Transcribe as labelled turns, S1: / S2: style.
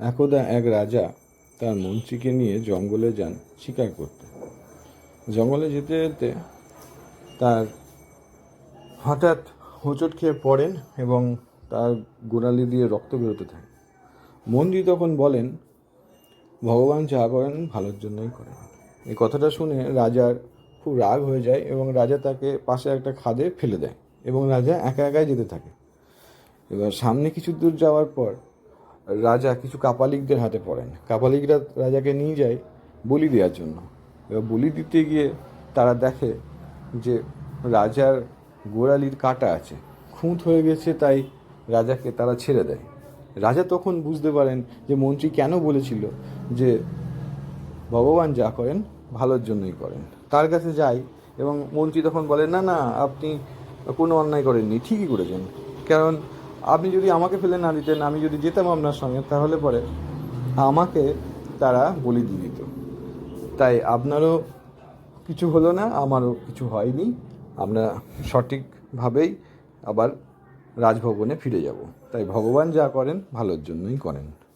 S1: একদা এক রাজা তার মন্ত্রীকে নিয়ে জঙ্গলে যান শিকার করতে। জঙ্গলে যেতে যেতে তার হঠাৎ হোঁচট খেয়ে পড়েন এবং তার গোড়ালি দিয়ে রক্ত বেরোতে থাকে। মন্ত্রী তখন বলেন, ভগবান যা করেন ভালোর জন্যই করেন। এই কথাটা শুনে রাজার খুব রাগ হয়ে যায় এবং রাজা তাকে পাশে একটা খাদে ফেলে দেয় এবং রাজা একা একাই যেতে থাকে। এবার সামনে কিছু দূর যাওয়ার পর রাজা কিছু কাপালিকদের হাতে পড়েন। কাপালিকরা রাজাকে নিয়ে যায় বলি দেওয়ার জন্য। এবার বলি দিতে গিয়ে তারা দেখে যে রাজার গোড়ালির কাটা আছে। খুঁত হয়ে গেছে, তাই রাজাকে তারা ছেড়ে দেয়। রাজা তখন বুঝতে পারেন যে মন্ত্রী কেন বলেছিল যে ভগবান যা করেন ভালোর জন্যই করেন। তার কাছে যাই এবং মন্ত্রী তখন বলেন না না, আপনি কোনো অন্যায় করেননি, ঠিকই করেছেন। কারণ আপনি যদি আমাকে ফেলে না দিতেন, আমি যদি যেতাম আপনার সঙ্গে, তাহলে পরে আমাকে তারা বলি দিয়ে দিত। তাই আপনারও কিছু হলো না, আমারও কিছু হয়নি। আমরা সঠিকভাবেই আবার রাজভবনে ফিরে যাব। তাই ভগবান যা করেন, ভালোর জন্যই করেন।